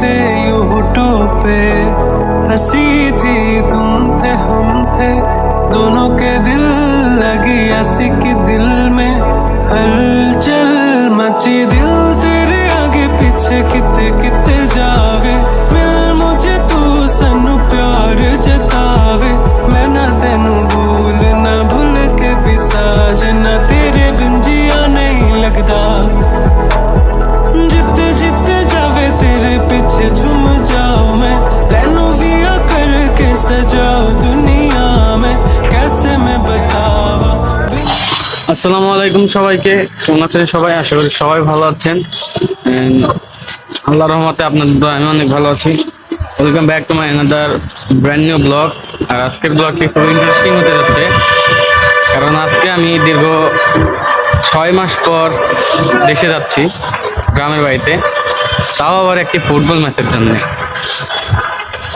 बातें यूट्यूब पे। हसी थी तुम थे, हम थे। दोनों के दिल लगी ऐसी कि दिल में हलचल मची। दिल तेरे आगे पीछे कितने किते আসসালামু আলাইকুম সবাইকে। কেমন আছেন সবাই? আশা করি সবাই ভালো আছেন। আল্লাহ রহমতে আপনাদের আমি অনেক ভালো আছি। Welcome back to my another brand new blog আর আজকের ব্লগটি খুব ইন্টারেস্টিং হতে যাচ্ছে। কারণ আজকে আমি দীর্ঘ ছয় মাস পর দেশে যাচ্ছি, গ্রামের বাড়িতে। তাও আবার একটি ফুটবল ম্যাচের জন্য।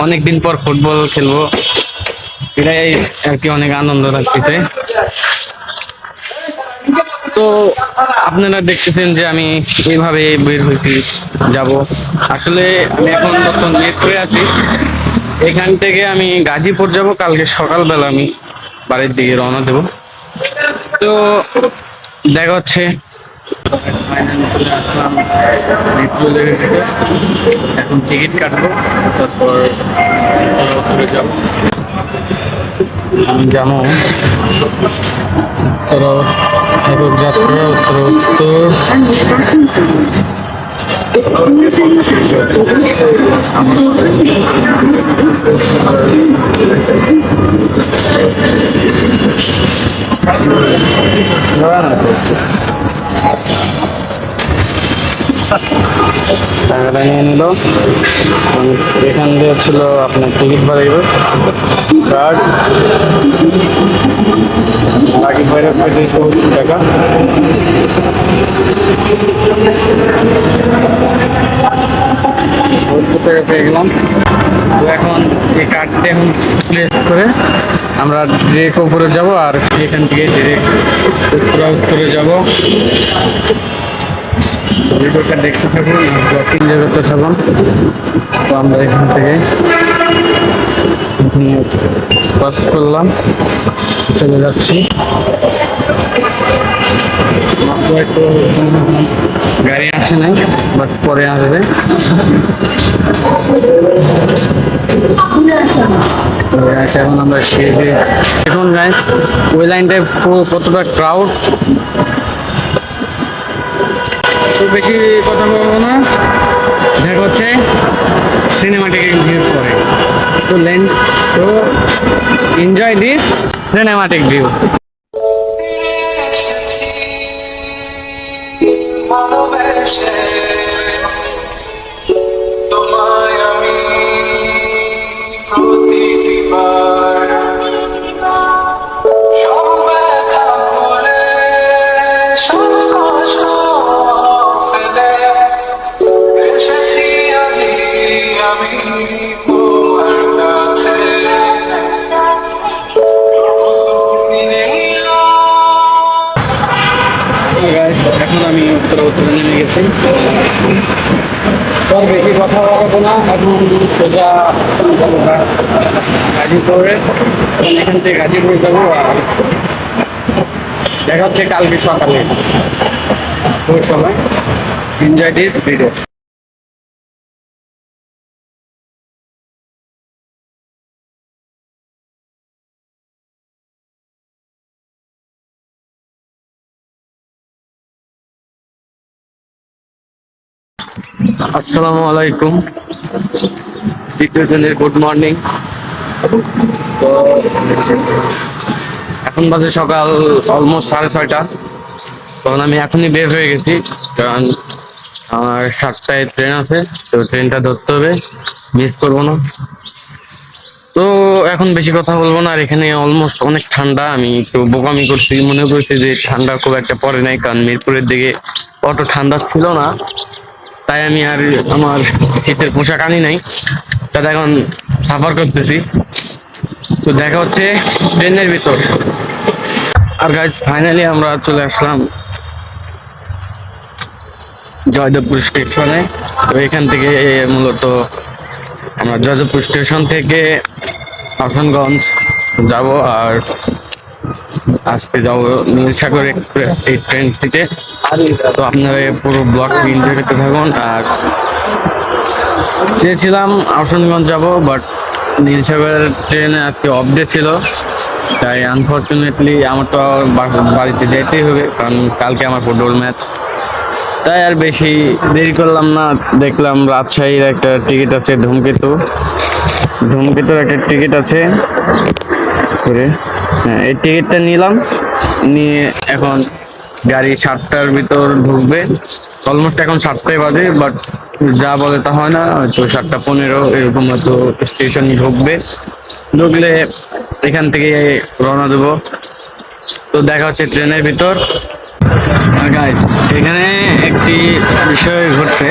অনেক দিন পর ফুটবল খেলব। এটাই আর কি অনেক আনন্দ লাগতেছে। তো আপনারা দেখতেছেন যে আমি এইভাবে বের হয়েছি, যাব। আসলে আমি এখন বর্তমান মিরপুরে আছি। এখান থেকে আমি গাজীপুর যাব, কালকে সকালবেলা আমি বাড়ির দিকে রওনা দেব। তো দেখা হচ্ছে। এখন টিকিট কাটবো, তারপর যাব। আমি যাব উত্তর একক যাত্রা উত্তর উত্তর টাকাটা নিয়ে নিল। এখান দিয়ে ছিল আপনার টিকিট বাড়াইবে কার্ড। বাকি বাইরে পেয়েছে টাকা। টাকা পেয়ে গেলাম। তো এখন এই কার্ডটা এখন প্লেস করে আমরা ডিরেক্ট উপরে যাব আর এখান থেকে ডিরেক্ট উত্তরা উত্তরে যাব। ভিডিওটা দেখতে থাকুন এনজয় করতে থাকুন। তো আমরা এখান থেকে পাস করলাম। চলে যাচ্ছি। একটু গাড়ি আসে নাই বাট পরে আসবে। এখন আমরা সিঁড়িতে এখন গাইস ওই লাইনটায় কতটা ক্রাউড তো বেশি কথা বলব না। দেখা হচ্ছে সিনেমাটিকে ভিউ করে তো লেন্ড তো এনজয় দিস সিনেমাটিক ভিউ তোমায় উত্তর উত্তরে নেমে গেছি। তোর বেশি কথা বলব না। এখন সোজা যাব গাজীপুরে, এখান থেকে গাজীপুরে যাব আর দেখা হচ্ছে কালকে সকালে। ওই সময়। এনজয় দিস ভিডিও আসসালামু আলাইকুম। দ্বিতীয় গুড মর্নিং। তো এখন বাজে সকাল অলমোস্ট সাড়ে ছয়টা। তখন আমি এখনই বের হয়ে গেছি, কারণ আমার সাতটায় ট্রেন আছে, তো ট্রেনটা ধরতে হবে, মিস করব না। তো এখন বেশি কথা বলব না, আর এখানে অলমোস্ট অনেক ঠান্ডা, আমি একটু বোকামি করছি, মনে করছি যে ঠান্ডা খুব একটা পড়ে নাই, কারণ মিরপুরের দিকে অত ঠান্ডা ছিল না। তাই আমি আর আমার শীতের পোশাক আনি নাই। তাতে এখন সাফার করতেছি। তো দেখা হচ্ছে ট্রেনের ভিতর। আর গাইজ ফাইনালি আমরা চলে আসলাম জয়দেবপুর স্টেশনে। তো এখান থেকে মূলত আমরা জয়দেবপুর স্টেশন থেকে হাসানগঞ্জ যাব। আর আজকে যাব নীলসাগর এক্সপ্রেস এই ট্রেনটিতে। তো আপনারা পুরো ব্লগ এনজয় করতে থাকুন। আর চেয়েছিলাম আসনগঞ্জ যাব বাট নীলসাগর ট্রেনে আজকে অফ ডে ছিল। তাই আনফর্চুনেটলি আমার তো বাড়িতে যেতেই হবে, কারণ কালকে আমার ফুটবল ম্যাচ তাই আর বেশি দেরি করলাম না। দেখলাম রাজশাহীর একটা টিকিট আছে, ধূমকেতু। ধূমকেতুর একটা টিকিট আছে। করে হ্যাঁ এই টিকিটটা নিলাম। নিয়ে এখন গাড়ি সাতটার ভিতর ঢুকবে। অলমোস্ট এখন সাতটায় বাজে বাট যা বলে তা হয় না, হয়তো সাতটা পনেরো, এরকম হয়তো স্টেশন ঢুকবে। ঢুকলে এখান থেকে রওনা দেবো। তো দেখা হচ্ছে ট্রেনের ভিতর। গাইস এখানে একটি বিষয় ঘটছে।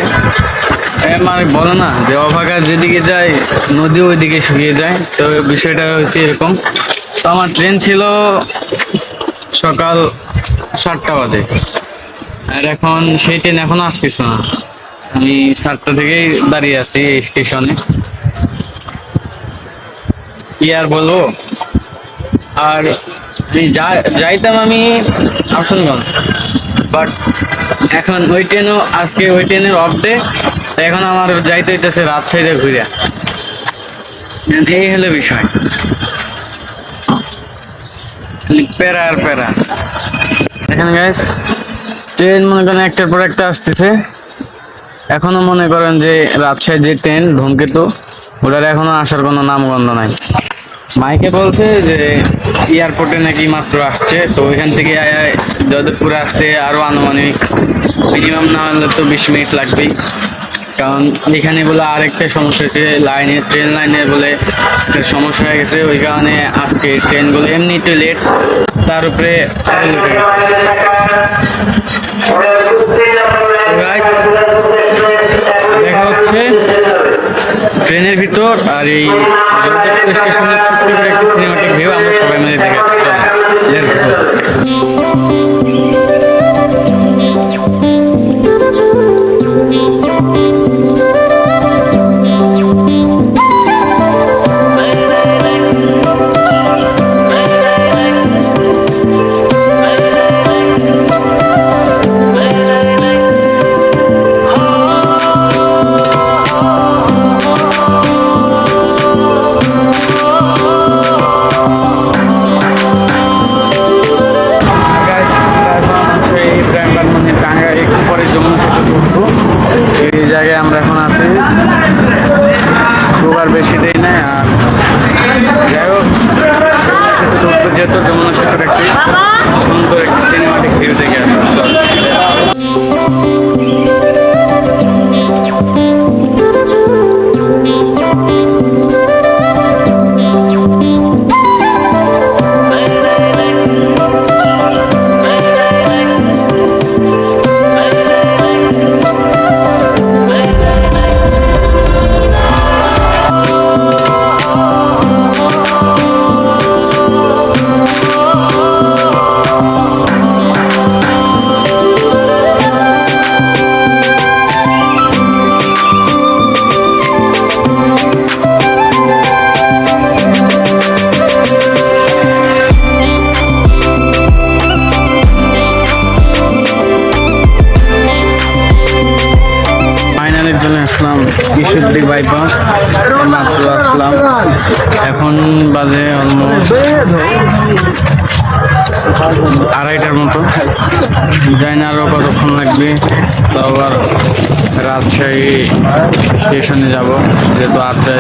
মানে বলে না যে অভাগা যেদিকে যায়, নদী ওইদিকে শুকিয়ে যায়। তো বিষয়টা হচ্ছে এরকম। তো আমার ট্রেন ছিল সকাল সাতটা বাজে। আর এখন সেই ট্রেন এখন আসতেছে না। আমি সাতটা থেকেই দাঁড়িয়ে আছি এই স্টেশনে কি আর বলব? আর আমি যাইতাম আমি আসানগঞ্জ। বাট এখন ওই ট্রেনও আজকে ওই ট্রেনের অফ ডে এখন আমার যাইতে হইতেছে রাজশাহীতে ঘুরে। এই হলো বিষয়। প্যারা আর প্যারা। এখানে গাইস ট্রেন মনে করেন একটার পর একটা আসতেছে। এখনও মনে করেন যে রাজশাহীর যে ট্রেন ধূমকেতু, ওটার এখনও আসার কোনো নামগন্ধ নাই। মাইকে বলছে যে এয়ারপোর্টে নাকি মাত্র আসছে, তো ওইখান থেকে যাদবপুরে আসতে আরও আনুমানিক মিনিমাম না হলে তো বিশ মিনিট লাগবেই। কারণ এখানে বলে আরেকটা সমস্যা হয়েছে লাইনে, ট্রেন লাইনে বলে একটা সমস্যা হয়ে গেছে। ওই কারণে আজকে ট্রেনগুলো এমনিতে লেট তার উপরে দেখা হচ্ছে ট্রেনের ভিতর আর এই স্টেশনের ছোট্ট করে একটি সিনেমাটিক ভিউ আমরা সবাই মিলে দেখে সুন্দর একটি সিনেমাটিক ভিউ দেখে কতক্ষণ লাগবে? তো আবার রাজশাহী স্টেশনে যাব। যেহেতু আজকে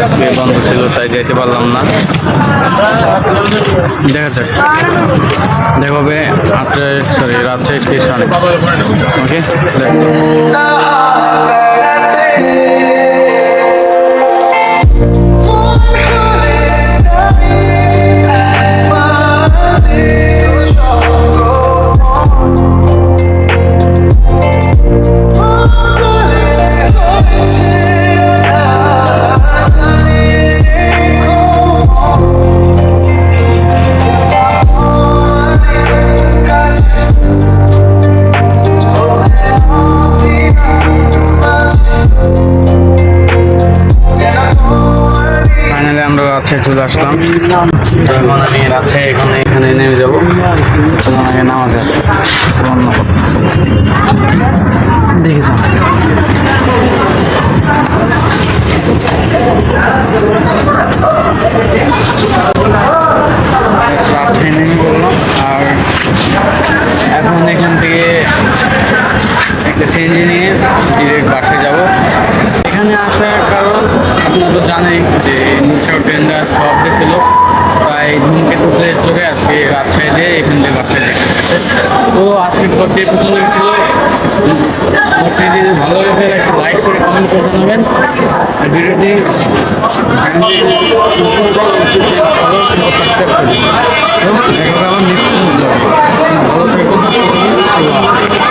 আজকে বন্ধ ছিল, তাই যেতে পারলাম না। দেখা যাক। দেখা হবে সরি রাজশাহী স্টেশন। ওকে আসলাম। আমি রাজশাহী এখানে এখানে নেমে যাব। আগে নামাজ আছে। দেখে এই ধূমকেতুতে চোখে আজকে রাজশাহী যে এখান থেকে রাজশাহী দেখতে তো আজকের পথে পছন্দ হয়েছিল যদি ভালো হয়েছে একটা লাইক করে কমেন্ট করে নেবেন আর ভিডিওটি আমার নিশ্চিত ভালো থেকে